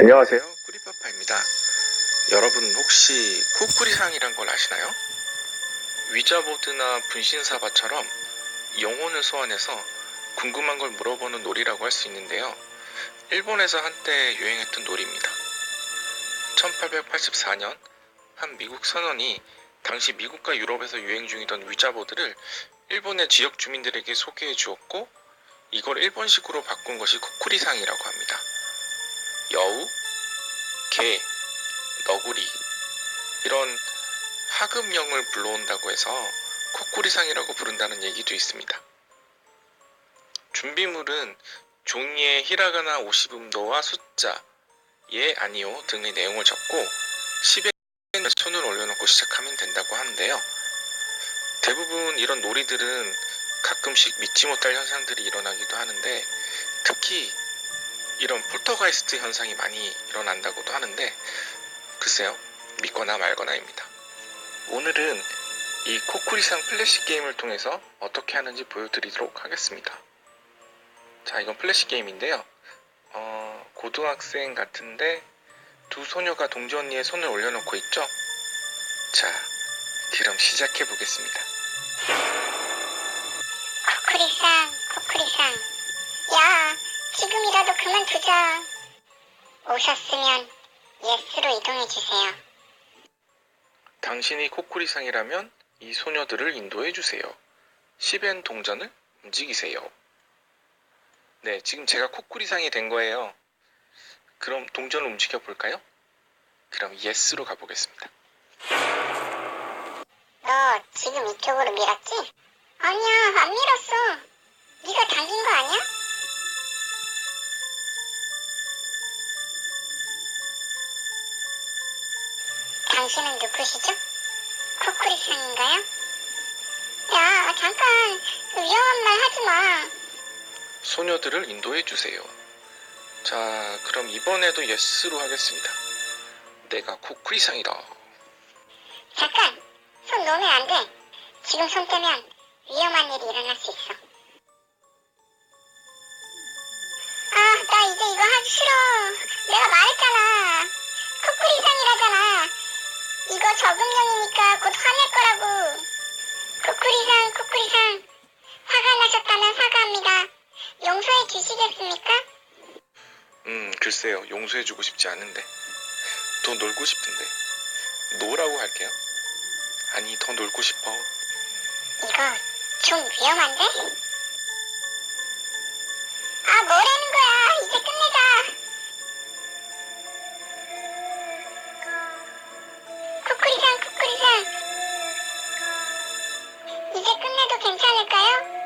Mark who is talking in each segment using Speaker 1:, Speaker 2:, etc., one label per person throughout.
Speaker 1: 안녕하세요. 꾸리빠빠입니다. 여러분 혹시 코꾸리상이란 걸 아시나요? 위자보드나 분신사바처럼 영혼을 소환해서 궁금한 걸 물어보는 놀이라고 할 수 있는데요. 일본에서 한때 유행했던 놀이입니다. 1884년 한 미국 선원이 당시 미국과 유럽에서 유행 중이던 위자보드를 일본의 지역 주민들에게 소개해 주었고 이걸 일본식으로 바꾼 것이 코쿠리상이라고 합니다. 개, 너구리 이런 하급령을 불러온다고 해서 코꾸리상이라고 부른다는 얘기도 있습니다. 준비물은 종이에 히라가나 50음도와 숫자, 예, 아니요 등의 내용을 적고 10에 손을 올려놓고 시작하면 된다고 하는데요. 대부분 이런 놀이들은 가끔씩 믿지 못할 현상들이 일어나기도 하는데 특히 이런 폴터가이스트 현상이 많이 일어난다고도 하는데 글쎄요 믿거나 말거나입니다. 오늘은 이 코쿠리상 플래시 게임을 통해서 어떻게 하는지 보여드리도록 하겠습니다. 자 이건 플래시 게임인데요. 어, 고등학생 같은데 두 소녀가 동지 언니의 손을 올려놓고 있죠? 자 그럼 시작해 보겠습니다.
Speaker 2: 코쿠리상, 코쿠리상. 야, 지금이라도 그만두자. 오셨으면 예스로 이동해 주세요.
Speaker 1: 당신이 코쿠리상이라면 이 소녀들을 인도해 주세요. 10엔 동전을 움직이세요. 네, 지금 제가 코쿠리상이 된 거예요. 그럼 동전을 움직여 볼까요? 그럼 예스로 가보겠습니다.
Speaker 2: 너 지금 이쪽으로 밀었지? 아니야, 안 밀었어. 네가 당긴 거 아니야? 당신은 누구시죠? 코쿠리상인가요? 야, 잠깐. 그 위험한 말 하지 마.
Speaker 1: 소녀들을 인도해 주세요. 자, 그럼 이번에도 예스로 하겠습니다. 내가 코쿠리상이다.
Speaker 2: 잠깐! 손 놓으면 안 돼. 지금 손 떼면 위험한 일이 일어날 수 있어. 적응령이니까 곧 화낼 거라고. 코쿠리상, 코쿠리상. 화가 나셨다면 사과합니다. 용서해 주시겠습니까?
Speaker 1: 음, 글쎄요. 용서해 주고 싶지 않은데. 더 놀고 싶은데. 노라고 할게요. 아니, 더 놀고 싶어.
Speaker 2: 이거 좀 위험한데? 괜찮을까요?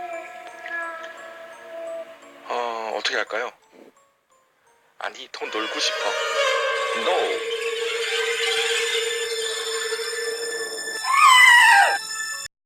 Speaker 1: 어, 어떻게 할까요? 아니, 더 놀고 싶어. No.